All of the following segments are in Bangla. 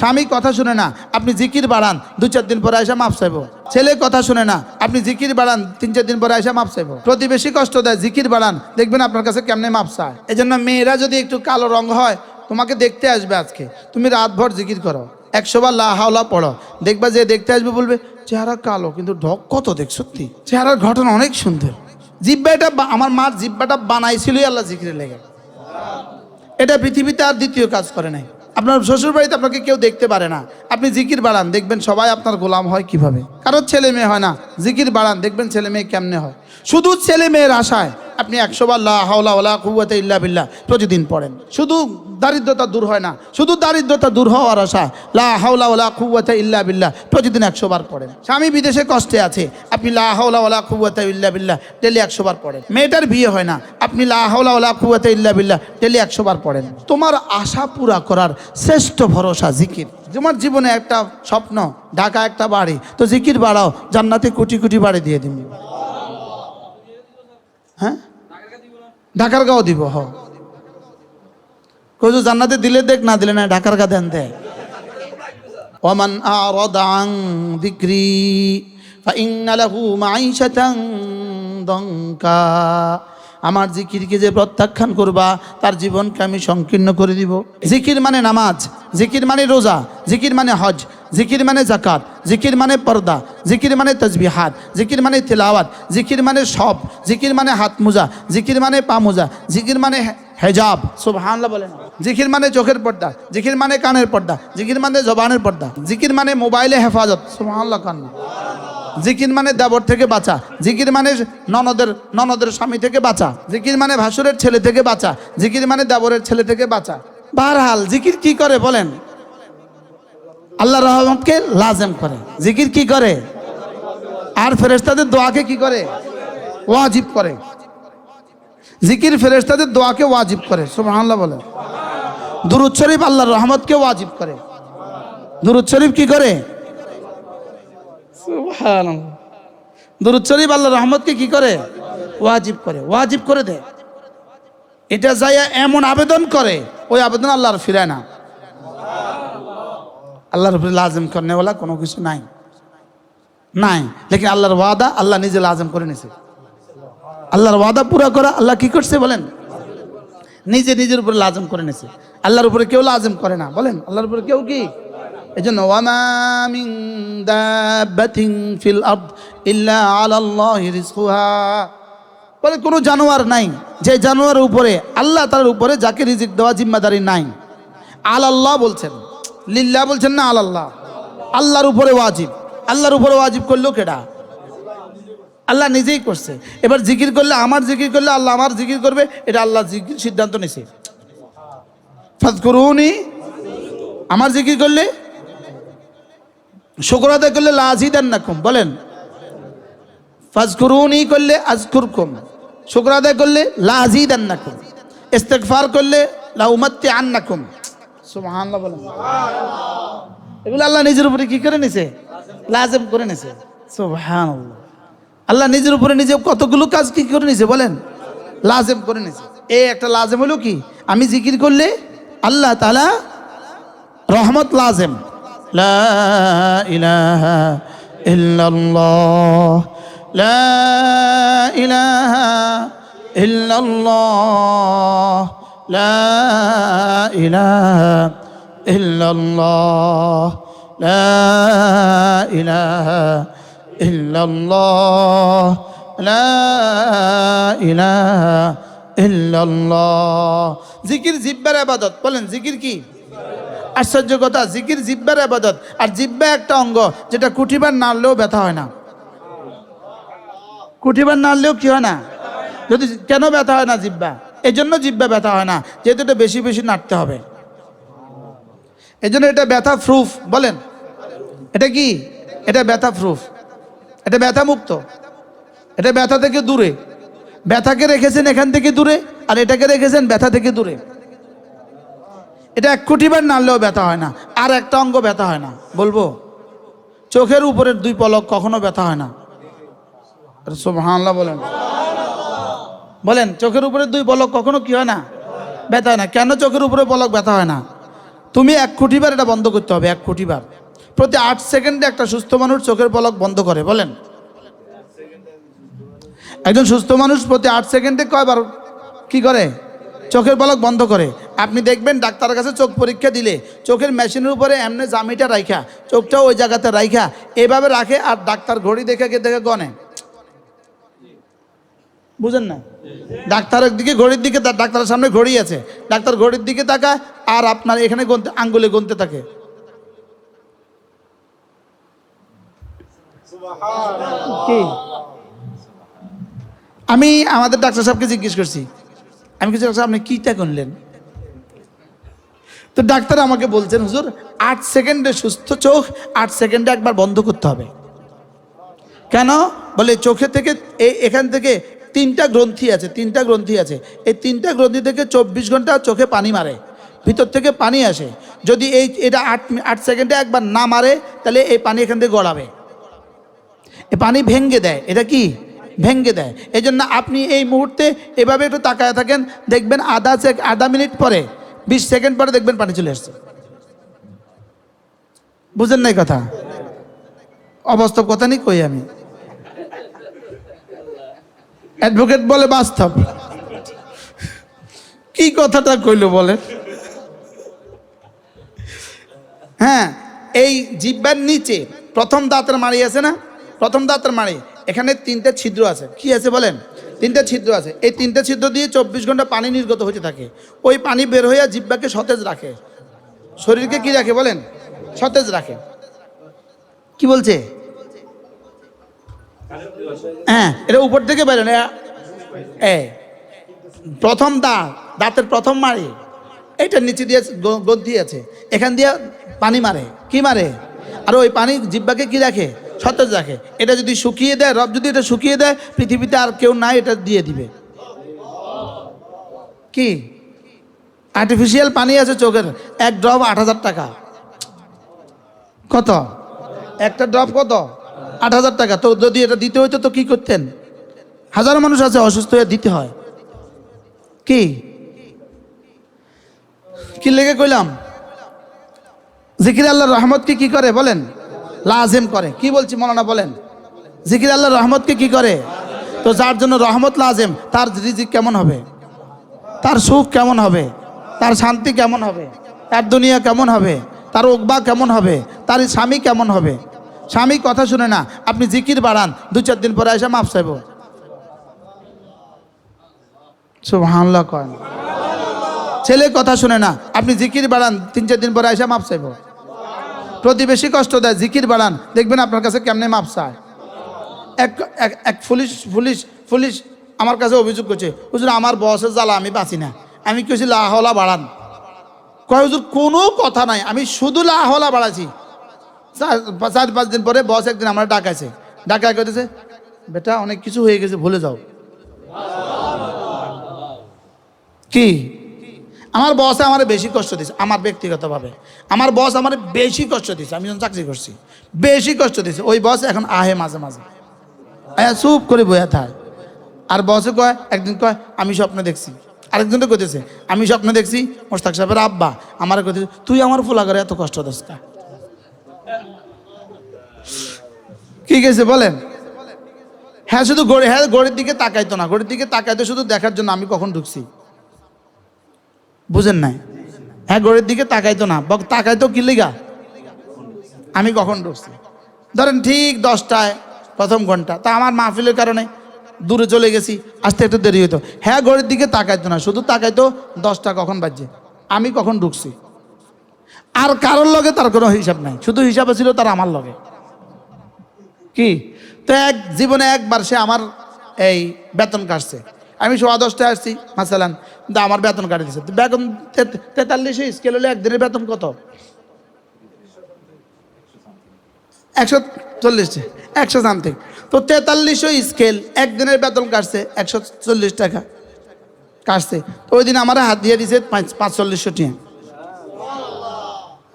স্বামী কথা শুনে না, আপনি জিকির বাড়ান, দু চার দিন পরে এসে মাপ চাইব। ছেলে কথা শুনে না, আপনি জিকির বাড়ান, তিন চার দিন পরে এসে মাপ চাইব। প্রতিবেশী কষ্ট দেয়, জিকির বাড়ান, দেখবেন আপনার কাছে কেমনে মাপ চায়। এই জন্য মেয়েরা যদি একটু কালো রং হয়, তোমাকে দেখতে আসবে আজকে। তুমি রাতভর জিকির করো। একশো বার লা হাওলা পড়ো। দেখবা যে দেখতে আসবে বলবে, চেহারা কালো, কিন্তু ঢক কত দেখ সত্যি? চেহারার ঘটনা অনেক সুন্দর। জিব্বাটা আমার মার জিব্বাটা বানাইছিলই আল্লাহ জিকিরে লেগে। এটা পৃথিবীতে আর দ্বিতীয় কাজ করে নাই। আপনার শ্বশুর বাড়িতে আপনাকে কেউ দেখতে পারে না। আপনি জিকির বাড়ান, দেখবেন সবাই আপনার গোলাম হয় কীভাবে? কারোর ছেলে মেয়ে হয় না। জিকির বাড়ান, দেখবেন ছেলে মেয়ে কেমনে হয়। শুধু ছেলে মেয়ের আশায় আপনি একশো বার হাওলা ওলা কুয়াতে ইল্লা বিল্লাহ প্রতিদিন পড়েন। শুধু দারিদ্রতা দূর হয় না। শুধু দারিদ্রতা দূর হওয়ার আশা। লা হাওলা ওলা ইল্লা বিল্লাহ। প্রতিদিন একশো বার পড়েন। স্বামী বিদেশে কষ্টে আছে। আপনি লা হাওলা ওলা ইল্লা বিল্লাহ ডেলি একশো বার পড়েন। মেয়েটার বিয়ে হয় না। আপনি লা হাওলা ওলা ইল্লা বিল্লাহ ডেলি একশো বার পড়েন। তোমার আশা পুরা করার শ্রেষ্ঠ ভরসা জিকির। তোমার জীবনে একটা স্বপ্ন, ঢাকা একটা বাড়ি। তো জিকির বাড়াও, জান্নাতে কোটি কোটি বাড়ি দিয়ে দিন হ্যাঁ? ঢাকার গাও দিব, হ। কইছো জান্নাতে দিলে দেখ না দিলে না ঢাকার গা দেন দে ওমান আরাদ ফাইন্না লাহু মাঈশাতান দঙ্কা আমার জিকিরকে যে প্রত্যাখ্যান করবা তার জীবনকে আমি সংকীর্ণ করে দিব জিকির মানে নামাজ জিকির মানে রোজা জিকির মানে হজ জিকির মানে জাকাত জিকির মানে পর্দা জিকির মানে তসবিহাত জিকির মানে তিলাওয়াত জিকির মানে সব জিকির মানে হাত মোজা জিকির মানে পা মোজা জিকির মানে হেজাব সুবহানাল্লাহ বলেন জিকির মানে চোখের পর্দা, জিকির মানে কানের পর্দা, জিকির মানে জবানের পর্দা, জিকির মানে মোবাইলে হেফাজত জিকির মানে দেবর থেকে বাঁচা, জিকির মানে ননদের ননদের স্বামী থেকে বাঁচা, জিকির মানে ভাসুরের ছেলে থেকে বাঁচা, জিকির মানে দেবরের ছেলে থেকে বাঁচা। বারহাল, জিকির কি করে বলেন? আল্লাহ রহমতকে লাজেম করে। জিকির কি করে? আর ফেরেশতাদের দোয়াকে কি করে? ওয়াজিব করে। জিকির ফেরেশতাদের দোয়াকে ওয়াজিব করে, সুবহানাল্লাহ বলে দুরুদ শরীফ আল্লাহর রহমতকে ওয়াজিব করে। দুরুদ শরীফ কি করে? দুরুদ শরীফ আল্লাহর রহমতকে কি করে? ওয়াজিব করে। ওয়াজিব করে দেয় এটা যাইয়া এমন আবেদন করে ওই আবেদন আল্লাহর ফিরায় না। আল্লাহর উপরে লাজম করেনেওয়ালা কোনো কিছু নাই। নাই। লেকিন আল্লাহর ওয়াদা আল্লাহ নিজে লাজম করে নিছে। আল্লাহর ওয়াদা পুরা করা আল্লাহ কি করছে বলেন? নিজে নিজের উপরে লাজম করে নিছে। আল্লাহর উপরে কেউ লাজম করে না। বলেন, আল্লাহর উপরে কেউ কি? এই জন্য ওয়ামা মিন দাব্বাতিন ফিল আরদ ইল্লা আলাল্লাহি রিজকুহা। বলে, কোনো জানোয়ার নাই। যে জানোয়ারের উপরে, আল্লাহ তার উপরে যাকে রিজিক দেওয়া জিম্মাদারি নাই। আলাল্লাহ বলছেন। লিল্লাহ বলছেন না আলাল্লাহ। আল্লাহর উপরে ওয়াজিব। আল্লাহর উপরে ওয়াজিব করল কেডা? আল্লাহ নিজেই করছে। এবার জিকির করলে আমার জিকির করলে আল্লাহ আমার জিকির করবে, এটা আল্লাহ সিদ্ধান্ত নিছে। ফাজকুরুনি, আমার জিকির করলে? শুকর আদায় করলে লাজিদান নাকুম বলেন। ফাজকুরুনি করলে আজকুরকুম, শুকর আদায় করলে লাজিদান নাকুম ইস্তেগফার করলে লাউমাত্তি আন্নাকুম সুবহানাল্লাহ বলেন। এগুলো আল্লাহ নিজের উপরে কি করে নিছে? লাজেম করে নিছে। সুবহানাল্লাহ। আল্লাহ নিজের উপরে নিজে কতগুলো কাজ কি করে নিছে বলেন? লাজেম করে নিছে। এই একটা লাজেম হলো কি? আমি জিকির করলে আল্লাহ তাআলা রহমত লাজেম। লা ইলাহা ইল্লাল্লাহ। লা ইলাহা ইল্লাল্লাহ। লা ইলাহা ইল্লাল্লাহ। লা ইলাহা ইল্লাল্লাহ, লা ইলাহা ইল্লাল্লাহ। জিকির জিব্বার ইবাদত বলেন জিকির কি? আশ্চর্য কথা, জিকির জিব্বার আবাদত। আর জিব্বা একটা অঙ্গ যেটা কুঠিবার নাড়লেও ব্যথা হয় না। কুঠিবার নাড়লেও কি হয় না? যদি কেন ব্যথা হয় না জিব্বা? এই জন্য জিব্বা ব্যথা হয় না, যেহেতু এটা বেশি বেশি নাড়তে হবে। এই জন্য এটা ব্যথা প্রুফ, বলেন। এটা কি? এটা ব্যথা প্রুফ। এটা ব্যথা মুক্ত এটা ব্যথা থেকে দূরে। ব্যথাকে রেখেছেন এখান থেকে দূরে আর এটাকে রেখেছেন ব্যথা থেকে দূরে। এটা এক কোটিবার নাড়লেও ব্যথা হয় না, আর একটা অঙ্গ ব্যথা হয় না। বলব, চোখের উপরের দুই পলক কখনো ব্যথা হয় না। সুবহানাল্লাহ বলেন। বলেন, চোখের উপরে দুই পলক কখনো কি হয় না? ব্যথা হয় না। কেন চোখের উপরে পলক ব্যথা হয় না? তুমি এক কোটি বার এটা বন্ধ করতে হবে, এক কোটি বার। প্রতি আট সেকেন্ডে একটা সুস্থ মানুষ চোখের পলক বন্ধ করে, বলেন। একজন সুস্থ মানুষ প্রতি আট সেকেন্ডে কয়বার কি করে? চোখের পলক বন্ধ করে। আপনি দেখবেন ডাক্তারের কাছে চোখ পরীক্ষা দিলে, চোখের মেশিনের উপরে এমনি জামিটা রাইখা, চোখটা ওই জায়গাতে রাইখা, এভাবে রাখে আর ডাক্তার ঘড়ি দেখে দেখে গনে। বুঝেন না? ডাক্তারের দিকে ঘড়ির দিকে ডাক্তারের সামনে ঘড়ি আছে, ডাক্তার ঘড়ির দিকে তাকায় আর আপনার এখানে গুনতে আঙ্গুলে গুনতে থাকে। আমি আমাদের ডাক্তার সাহেবকে জিজ্ঞেস করছি। আমি কিছু ডাক্তার আপনি কীটা করলেন? তো ডাক্তার আমাকে বলছেন, হুজুর, আট সেকেন্ডে সুস্থ চোখ, আট সেকেন্ডে একবার বন্ধ করতে হবে। কেন? বলে, চোখে থেকে এখান থেকে তিনটা গ্রন্থি আছে, তিনটা গ্রন্থি আছে। এই তিনটা গ্রন্থি থেকে চব্বিশ ঘণ্টা চোখে পানি মারে, ভিতর থেকে পানি আসে। যদি এই, এটা আট আট সেকেন্ডে একবার না মারে, তাহলে এই পানি এখান থেকে গড়াবে। পানি ভেঙ্গে দেয়। এটা কি? ভেঙ্গে দেয়। এই জন্য আপনি এই মুহূর্তে এভাবে একটু তাকায় থাকেন, দেখবেন আধা সেক, আধা মিনিট পরে, বিশ সেকেন্ড পরে দেখবেন পানি চলে আসছে। বুঝেন নাই কথা? অবাস্তব কথা নেই কই আমি? অ্যাডভোকেট বলে বাস্তব। কি কথাটা কইলো বলে হ্যাঁ এই জিব্বার নিচে প্রথম দাঁতের মাড়ি আছে না? প্রথম দাঁতের মাড়ি। এখানে তিনটে ছিদ্র আছে। কি আছে বলেন? তিনটে ছিদ্র আছে। এই তিনটে ছিদ্র দিয়ে চব্বিশ ঘণ্টা পানি নির্গত হতে থাকে। ওই পানি বের হইয়া জিব্বাকে সতেজ রাখে। শরীরকে কি রাখে বলেন? সতেজ রাখে। কি বলছে? হ্যাঁ এটা উপর থেকে বেরোন এ, প্রথম দাঁত দাঁতের প্রথম মারি এটা নিচে দিয়ে গ- গ্রন্থি আছে এখান দিয়ে পানি মারে। কি মারে? আর ওই পানি জিব্বাকে কি রাখে? সতেজ রাখে। এটা যদি শুকিয়ে দেয়, রব যদি এটা শুকিয়ে দেয়, পৃথিবীতে আর কেউ নাই এটা দিয়ে দিবে। কি? আর্টিফিশিয়াল পানি আছে চোখের, এক ড্রপ আট হাজার টাকা। কত? একটা ড্রপ কত? আট হাজার টাকা। তো যদি এটা দিতে হইতো, তো কি করতেন? হাজারো মানুষ আছে, অসুস্থ হয়ে দিতে হয়। কি? কি লেগে কইলাম? জিকির আল্লাহর রহমতকে কি করে বলেন? লাজেম করে। কি বলছি মৌলানা বলেন? জিকির আল্লাহ রহমতকে কি করে? তো যার জন্য রহমত লাজেম, তার রিজিক কেমন হবে? তার সুখ কেমন হবে? তার শান্তি কেমন হবে? তার দুনিয়া কেমন হবে? তার ওকবা কেমন হবে? তার স্বামী কেমন হবে? স্বামী কথা শুনে না, আপনি জিকির বাড়ান দু চার দিন পরে এসে মাপ চাইব। ছেলে কথা শুনে না, আপনি জিকির বাড়ান, তিন চার দিন পরে এসে মাপ চাইব। প্রতিবেশী কষ্ট দেয়, জিকির বাড়ান। দেখবেন আপনার কাছে কেমনে মাপ চায়। এক এক পুলিশ পুলিশ পুলিশ আমার কাছে অভিযোগ করছে, হুজুর, আমার বসের জ্বালা, আমি বাঁচি না। আমি কেছি লাহলা বাড়ান। কয়, হুজুর, কোনো কথা নাই। আমি শুধু লাহলা বাড়াছি চার চার, পাঁচ দিন পরে বস একদিন আমার ডাকাইছে। ডাকা করতেছে বেটা, অনেক কিছু হয়ে গেছে, ভুলে যাও। কি? আমার বস আমার বেশি কষ্ট দিছে, আমার ব্যক্তিগতভাবে। আমার বস আমার বেশি কষ্ট দিছে, আমি যখন চাকরি করছি, বেশি কষ্ট দিছে। ওই বস এখন আহে মাঝে মাঝে। চুপ করে বইয়া থাক। আর বসে কয়, একদিন কয়, আমি স্বপ্ন দেখছি। আরেকজনটা কইতেছে, আমি স্বপ্ন দেখছি মোস্তাক সাহেবের আব্বা আমার কইতেছে, তুই আমার ফুলা করে এত কষ্ট দিস কা?" কি গেছে বলেন? হ্যাঁ শুধু গড়ি হ্যাঁ গড়ির দিকে তাকাইতো না। গড়ির দিকে তাকাইতো শুধু দেখার জন্য আমি কখন ঢুকছি। বুঝেন নাই? হ্যাঁ গড়ির দিকে তাকাইতো না। বক, তাকাইতো কি লিগা? আমি কখন ঢুকছি? ধরেন ঠিক দশটায় প্রথম ঘণ্টা। তা আমার মাহফিলের কারণে দূরে চলে গেছি, আসতে একটু দেরি হতো হ্যাঁ ঘড়ির দিকে তাকাইতো না, শুধু তাকাইতো দশটা কখন বাজছে। আমি কখন ঢুকছি? আর কারোর লগে তার কোনো হিসাব নাই। শুধু হিসাবে ছিল তার আমার লগে। কি? তো এক, জীবনে একবার সে আমার এই বেতন কাটছে। আমি সোয়া দশটায় আসছি, মাসালান। আমার বেতন কাটে দিচ্ছে বেতন তেতাল্লিশে স্কেল হলে একদিনের বেতন কত? একশো চল্লিশে একশো সামথিং তো তেতাল্লিশশো স্কেল একদিনের বেতন কাটছে একশো চল্লিশ টাকা। কাটছে। তো ওই দিন আমার হাত দিয়ে দিছে পাঁচ পাঁচচল্লিশশো টিয়া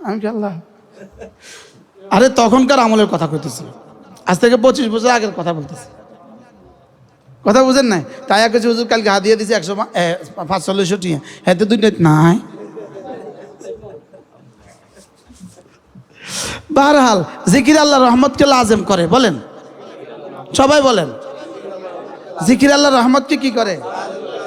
আমি আল্লাহ? আরে তখনকার আমলের কথা কইতেছি। আজ থেকে পঁচিশ বছর আগের কথা বলতেছি। কথা বুঝেন নাই? তাই কাছে হুজুর কালকে হাত দিয়ে দিছে একশো পাঁচচল্লিশশো টিয়া। হ্যাঁ তো দুইটা নাই। বারহাল, জিকির আল্লাহ রহমতকে লাজেম করে, বলেন? সবাই বলেন। জিকির আল্লাহ রহমতকে কি করে?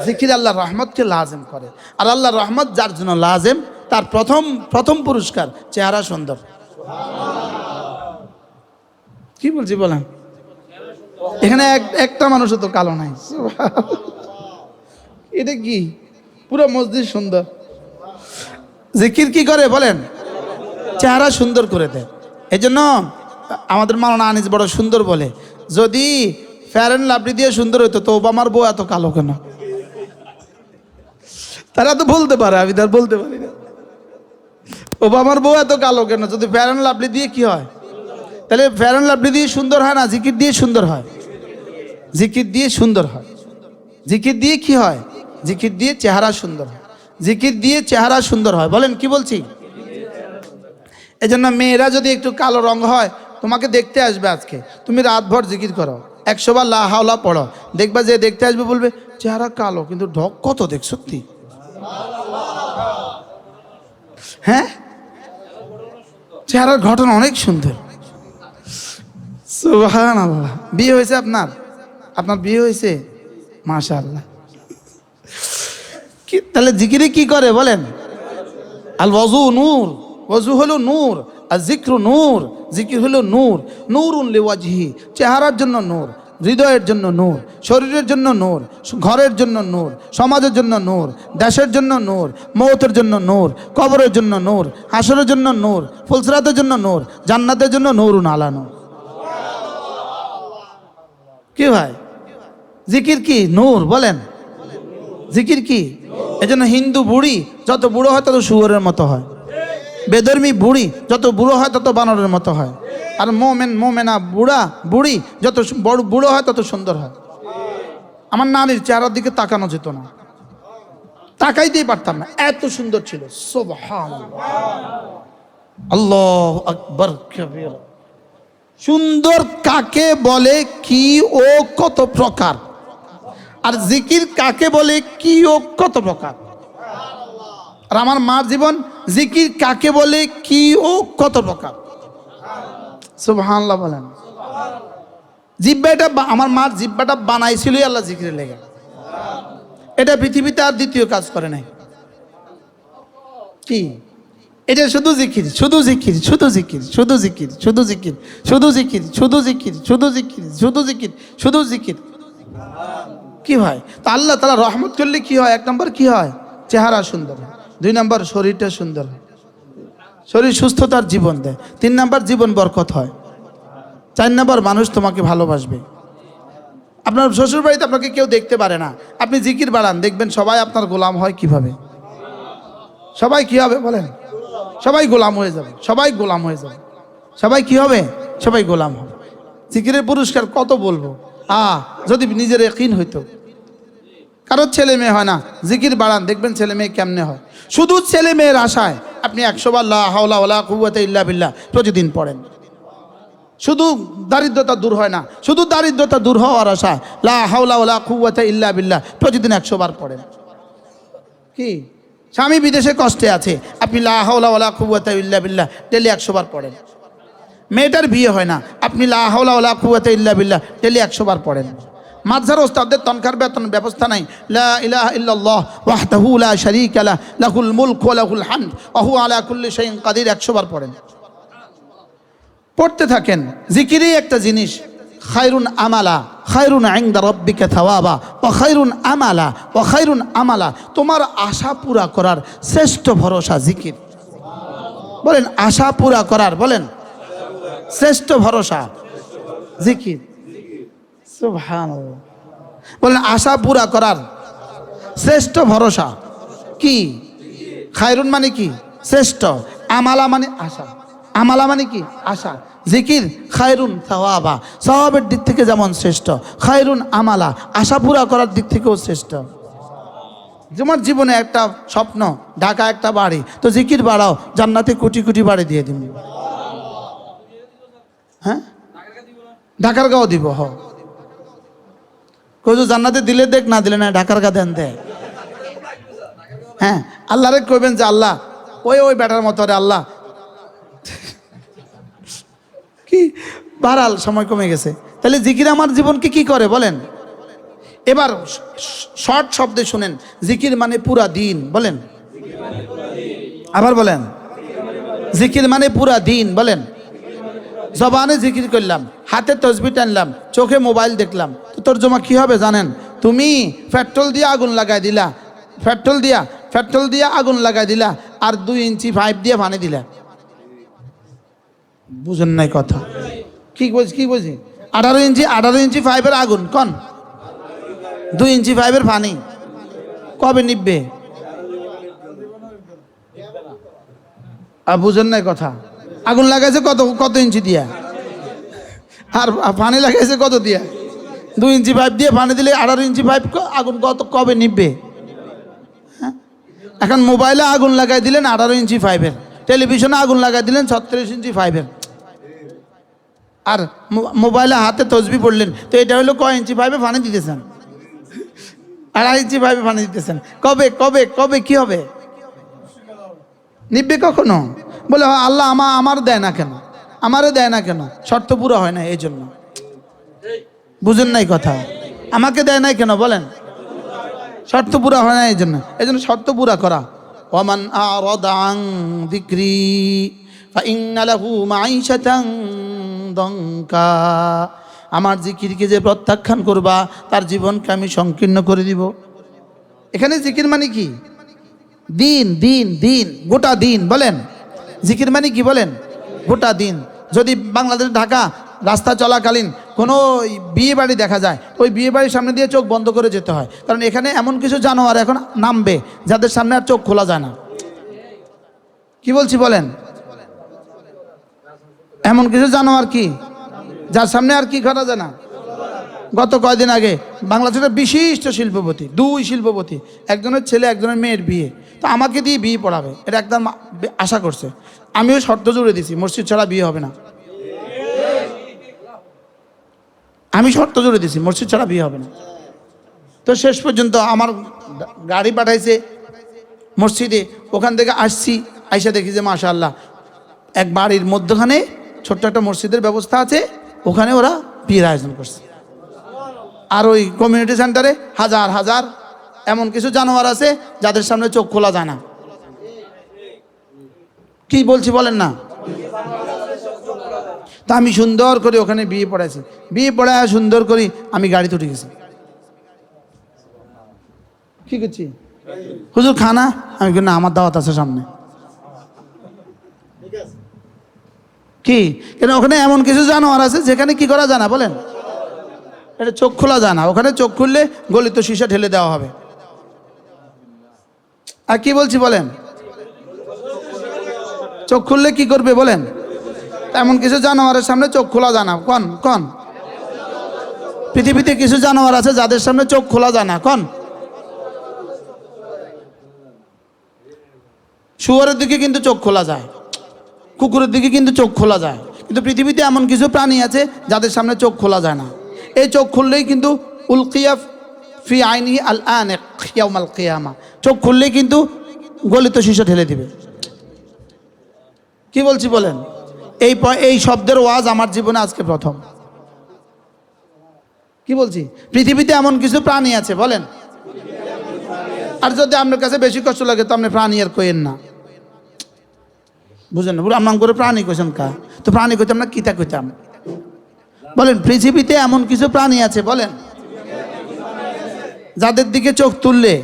জিকির আল্লাহ রহমতকে লাজেম করে। আর আল্লাহ রহমত যার জন্য লাজেম, তার প্রথম প্রথম পুরস্কার চেহারা সুন্দর। কি বলছি বলেন? এখানে এক- একটা মানুষও তো কালো নাই। এটা কি? পুরো মসজিদ সুন্দর। জিকির কি করে বলেন? চেহারা সুন্দর করে দেয়। এই জন্য আমাদের মাওলানা আনিস বড় সুন্দর বলে, যদি ফ্যার অ্যান্ড লাভলি দিয়ে সুন্দর হইতো, তো ওবামার বউ এত কালো কেন? তারা তো বলতে পারে, আমি তার বলতে পারি না। ওবামার বউ এত কালো কেন? যদি ফ্যার অ্যান্ড লাভলি দিয়ে কি হয়? তাহলে অ্যান্ড লাভলি দিয়ে সুন্দর হয় না? জিকির দিয়ে সুন্দর হয়। জিকির দিয়ে সুন্দর হয়। জিকির দিয়ে কি হয়? জিকির দিয়ে চেহারা সুন্দর হয়। জিকির দিয়ে চেহারা সুন্দর হয়। বলেন, কি বলছি? এজন্য মেয়েরা যদি একটু কালো রং হয়, তোমাকে দেখতে আসবে আজকে। তুমি রাতভর জিকির করো। একশো বার লা হাওলা পড়ো। দেখবা যে দেখতে আসবে, বলবে, চেহারা কালো, কিন্তু ঢক কত দেখ, সত্যি? হ্যাঁ? চেহারার ঘটনা অনেক সুন্দর। সুবহান আল্লাহ বিয়ে হয়েছে আপনার আপনার বিয়ে হয়েছে মাশা আল্লাহ কি তাহলে জিকিরে কি করে বলেন আল ওয়াজু নূর ওয়াজু হলো নূর আর জিক্র নূর জিকির হলো নূর নূর ওয়াজহি চেহারার জন্য নূর হৃদয়ের জন্য নূর শরীরের জন্য নূর ঘরের জন্য নূর সমাজের জন্য নূর দেশের জন্য নূর মৌতের জন্য নূর কবরের জন্য নূর হাসরের জন্য নূর ফুলসরাতের জন্য নূর জান্নাতের জন্য নূরুন আলা নূর কি ভাই? জিকির কি? নূর, বলেন। জিকির কি? এজন্য হিন্দু বুড়ি, যত বুড়ো হয় তত শুয়োরের মতো হয়। বেদর্মী বুড়ি, যত বুড়ো হয় তত বানরের মতো হয়। আর মোমেন, মোমেনা বুড়া, বুড়ি, যত বড় বুড়ো হয় তত সুন্দর হয়। আমার নানির চেহারার দিকে তাকানো যেত না। তাকাইতেই পারতাম না। এত সুন্দর ছিল। সুবহানাল্লাহ। আল্লাহ আকবর, কবির। সুন্দর কাকে বলে কি ও কত প্রকার? আর জিকির কাকে বলে কি ও কত প্রকার? আর আমার মার জীবন জিকির কাকে বলে কি ও কত প্রকার? সুবহানাল্লাহ বলেন। জিব্বাটা আমার মার জিব্বাটা বানাইছিলই আল্লাহ জিকিরে লেগে। এটা পৃথিবীতে আর দ্বিতীয় কাজ করে নাই। কি? এটা শুধু জিকির শুধু জিকির শুধু জিকির শুধু জিকির শুধু জিকির শুধু জিকির শুধু জিকির শুধু জিকির শুধু জিকির শুধু জিকির। কি হয়? তা আল্লাহ তালা রহমত করলে কি হয়? এক নম্বর কি হয়? চেহারা সুন্দর। দুই নম্বর শরীরটা সুন্দর। শরীর সুস্থতার জীবন দেয়। তিন নম্বর জীবন বরকত হয়। চার নম্বর মানুষ তোমাকে ভালোবাসবে। আপনার শ্বশুর বাড়িতে আপনাকে কেউ দেখতে পারে না। আপনি জিকির বাড়ান, দেখবেন সবাই আপনার গোলাম হয় কীভাবে? সবাই কি হবে বলেন? সবাই গোলাম হয়ে যাবে, সবাই গোলাম হয়ে যাবে। সবাই কি হবে? সবাই গোলাম হবে। জিকিরের পুরস্কার কত বলব? আ, যদি নিজের একিন হইতো। কারোর ছেলে মেয়ে হয় না, জিকির বাড়ান, দেখবেন ছেলে মেয়ে কেমনে হয়। শুধু ছেলে মেয়ের আশায় আপনি একশো বার লা হাওলা ওলা কুয়াতে ইল্লা বিল্লাহ প্রতিদিন পড়েন। শুধু দারিদ্রতা দূর হয় না, শুধু দারিদ্রতা দূর হওয়ার আশায় লা হাওলা ওলা কুয়াতে ইল্লা বিল্লাহ প্রতিদিন একশো বার পড়েন। কি? স্বামী বিদেশে কষ্টে আছে আপনি ডেলি একশো বার পড়েন। মেয়েটার বিয়ে হয় না, আপনি লা হাওলা ওলা কুয়াতে ইল্লা বিল্লাহ ডেলি একশো বার পড়েন। মাঝার ওস্তাদদের তনকার বেতন ব্যবস্থা নাই। লা ইলাহা ইল্লাল্লাহ ওয়াহদাহু লা শারীকা লাহ লাহুল মুলক ওয়া লাহুল হামদ, ওয়া হুয়া আলা কুল্লি শাইইন কাদির 100 বার পড়েন। পড়তে থাকেন, জিকিরই একটা জিনিস। খায়রুন আমালা খায়রুন ইনদা রাব্বিকা থাওয়াবা ওয়া খায়রুন আমালা, ওয়া খায়রুন আমালা। তোমার আশা পুরা করার শ্রেষ্ঠ ভরসা জিকির। বলেন, আশা পুরা করার, বলেন। শ্রেষ্ঠ ভরসা জিকির। বলেন, আশা পুরা করার শ্রেষ্ঠ ভরসা কি? খায়রুন মানে কি? শ্রেষ্ঠ। আমালা মানে আশা। আমালা মানে কি? আশা। জিকির, খায়রুন সাওয়াবা। সওয়াবের দিক থেকে যেমন শ্রেষ্ঠ, খায়রুন আমালা, আশা পুরা করার দিক থেকেও শ্রেষ্ঠ। তোমার জীবনে একটা স্বপ্ন, ঢাকা একটা বাড়ি, তো জিকির বাড়াও, জান্নাতে কোটি কোটি বাড়ি দিয়ে দিন। হ্যাঁ? ঢাকার গাও দিব, হ। কইছো জান্নাতে দিলে দেখ, না দিলে না, ঢাকার গা দেন দেয় হ্যাঁ? আল্লাহরে কইবেন যে, আল্লাহ, ওই ওই বেটার মতো আল্লাহ বাড়াল সময় কমে গেছে। তাহলে জিকির আমার জীবনকে কি করে বলেন? এবার শর্ট শব্দে শুনেন, জিকির মানে পুরা দিন, বলেন। আবার বলেন। জিকির মানে পুরা দিন, বলেন। জবানে জিকির করলাম, হাতে তসবি টানলাম, চোখে মোবাইল দেখলাম। তো তোর জমা কি হবে জানেন? তুমি পেট্রোল দিয়ে আগুন লাগাই দিলা। পেট্রোল দিয়া, পেট্রোল দিয়ে আগুন লাগাই দিলা আর দুই ইঞ্চি পাইপ দিয়ে পানি দিলা। বুঝেন নাই কথা। কি বলছি কি বলছি। আঠারো ইঞ্চি আঠারো ইঞ্চি পাইপের আগুন, কন? দুই ইঞ্চি পাইপের পানি। কবে নিববে? আর বুঝেন নাই কথা। আগুন লাগাইছে কত কত ইঞ্চি দিয়া? আর পানি লাগাইছে কত দিয়া? দুই ইঞ্চি পাইপ দিয়ে পানি দিলে আঠারো ইঞ্চি পাইপ আগুন কত, কবে নিববে? হ্যাঁ? এখন মোবাইলে আগুন লাগাই দিলেন আঠারো ইঞ্চি ফাইভের টেলিভিশনে আগুন লাগাই দিলেন ছত্রিশ ইঞ্চি পাইপের আর মোবাইলে হাতে তসবি পড়লেন। তো এটা হলো কয় ইঞ্চি? পাইপে পানি দিতেছেন। আড়াই ইঞ্চি পাইপে পানি দিতেছেন। কবে কবে কবে কি হবে? নিববে কখনো? বলে আল্লাহ আমা, আমার দেয় না কেন? আমারও দেয় না কেন? শর্ত পুরো হয় না এই জন্য। বুঝেন নাই কথা? আমাকে দেয় নাই কেন? বলেন। শর্ত পুরা হয় না এই জন্য। এই জন্য শর্ত পুরা করা। ওমান আরদাং দিক্রি। ফাইনালাহু মাইশাতাং দঙ্কা। আমার জিকিরকে যে প্রত্যাখ্যান করবা, তার জীবনকে আমি সংকীর্ণ করে দিব। এখানে জিকির মানে কি? দিন দিন দিন, গোটা দিন বলেন। জিকির মানে কি বলেন? গোটা দিন। যদি বাংলাদেশ, ঢাকা রাস্তা চলাকালীন কোনো বিয়ে বাড়ি দেখা যায়, ওই বিয়ে বাড়ির সামনে দিয়ে চোখ বন্ধ করে যেতে হয়। কারণ এখানে এমন কিছু জানোয়ার এখন নামবে, যাদের সামনে আর চোখ খোলা যায় না। কি বলছি বলেন? এমন কিছু জানোয়ার কি? যার সামনে আর কি করা যায় না। গত কয়দিন আগে বাংলাদেশের বিশিষ্ট শিল্পপতি, দুই শিল্পপতি, একজনের ছেলে, একজনের মেয়ের বিয়ে। তো আমাকে দিয়ে বিয়ে পড়াবে, এটা একদম আশা করছে। আমিও শর্ত জুড়ে দিছি, মসজিদ ছাড়া বিয়ে হবে না। আমি শর্ত জুড়ে দিছি, মসজিদ ছাড়া বিয়ে হবে না। তো শেষ পর্যন্ত আমার গাড়ি পাঠাইছে মসজিদে, ওখান থেকে আসছি, আইসা দেখি যে মাশা আল্লাহ এক বাড়ির মধ্যখানে ছোট্ট একটা মসজিদের ব্যবস্থা আছে, ওখানে ওরা বিয়ের আয়োজন করছে। আর ওই কমিউনিটি সেন্টারে হাজার হাজার এমন কিছু জানোয়ার আছে, যাদের সামনে চোখ খোলা যায় না। কি বলছি বলেন না? তা আমি সুন্দর করে ওখানে বিয়ে পড়াইছি। বিয়ে পড়ায় সুন্দর করে আমি গাড়িতে উঠে গেছি। কি করছি? হুজুর খানা? আমি কিন্তু আমার দাওয়াত আছে সামনে। কি? কেন ওখানে এমন কিছু জানোয়ার আছে? যেখানে কি করা যায় না? বলেন। এটা চোখ খোলা যায় না। ওখানে চোখ খুললে গলিত সীসা ঢেলে দেওয়া হবে। আর কি বলছি বলেন? চোখ খুললে কি করবে বলেন? এমন কিছু জানোয়ারের সামনে চোখ খোলা যায় না। কন কন। পৃথিবীতে কিছু জানোয়ার আছে যাদের সামনে চোখ খোলা যায় না। কন। শুয়ারের দিকে কিন্তু চোখ খোলা যায়। কুকুরের দিকে কিন্তু চোখ খোলা যায়। কিন্তু পৃথিবীতে এমন কিছু প্রাণী আছে যাদের সামনে চোখ খোলা যায় না। এই চোখ খুললেই কিন্তু উলকিয়া ফি আইনি আল আন খিয়াউমাল কিয়ামা। চোখ খুললেই কিন্তু গলিত শিশু ঢেলে দিবে। কি বলছি বলেন? এই এই শব্দের ওয়াজ আমার জীবনে আজকে প্রথম। কি বলছি? পৃথিবীতে এমন কিছু প্রাণী আছে, বলেন। আর যদি আপনার কাছে বেশি কষ্ট লাগে তো আপনি প্রাণী আর কইেন না। বুঝলেন না? পুরো করে প্রাণী কইছেন কা? তো প্রাণী কইতাম না, কিতা কইতাম? বলেন, পৃথিবীতে এমন কিছু প্রাণী আছে, বলেন। যাদের দিকে চোখ তুললে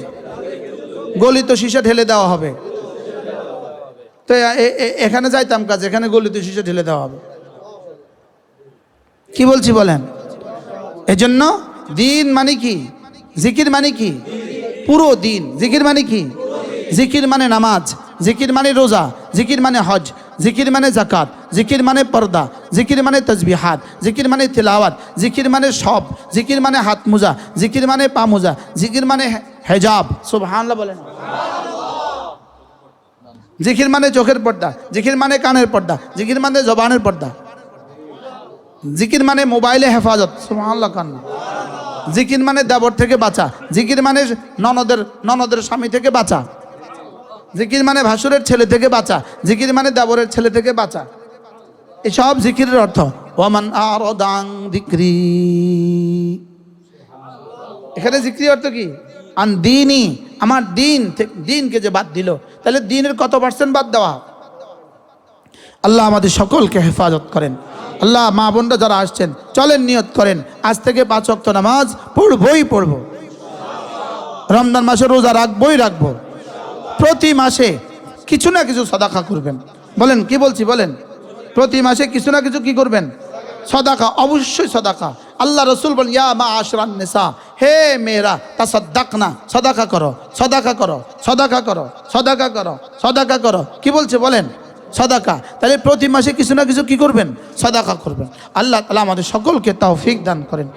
গলিত সীসা ঢেলে দেওয়া হবে। তো এখানে যাইতাম কাজ এখানে গলিত সীসা ঢেলে দেওয়া হবে। কি বলছি বলেন? এজন্য দিন মানে কি? জিকির মানে কি? পুরো দিন। জিকির মানে কি? জিকির মানে নামাজ। জিকির মানে রোজা। জিকির মানে হজ জিকির মানে জাকাত জিকির মানে পর্দা জিকির মানে তসবিহাত জিকির মানে তিলাওয়াত জিকির মানে সব জিকির মানে হাত মোজা জিকির মানে পা মোজা জিকির মানে হেজাব সুবহানাল্লাহ বলেন জিকির মানে চোখের পর্দা জিকির মানে কানের পর্দা জিকির মানে জবানের পর্দা জিকির মানে মোবাইলে হেফাজত সুবহানাল্লাহ কান্না জিকির মানে দেবর থেকে বাঁচা জিকির মানে ননদের ননদের স্বামী থেকে বাঁচা জিকির মানে ভাসুরের ছেলে থেকে বাঁচা, জিকির মানে দেবরের ছেলে থেকে বাঁচা। এসব জিকিরের অর্থ, ওয়ামান আরদাং দিক্রি এখানে জিক্রি অর্থ কি? আন দিনই, আমার দিন দিনকে যে বাদ দিল, তাহলে দিনের কত পার্সেন্ট বাদ দেওয়া? আল্লাহ আমাদের সকলকে হেফাজত করেন। আল্লাহ মা বোনরা যারা আসছেন, চলেন নিয়ত করেন, আজ থেকে পাঁচ অক্ত নামাজ পড়বই পড়ব। রমজান মাসে রোজা রাখবই রাখব। প্রতি মাসে কিছু না কিছু সদাকা করবেন। বলেন, কি বলছি, বলেন? প্রতি মাসে কিছু না কিছু কি করবেন? সদাকা, অবশ্যই সদাকা। আল্লাহ রসুল বলেন, ইয়া মা আশরান হে মেয়েরা তা সদ্দাক না সদাকা করো সদাকা করো সদাকা করো সদাকা করো সদাকা করো। কি বলছে, বলেন? সদাকা। তাহলে প্রতি মাসে কিছু না কিছু কি করবেন? সদাকা করবেন। আল্লাহ তালা আমাদের সকলকে তাও ফিক দান করেন।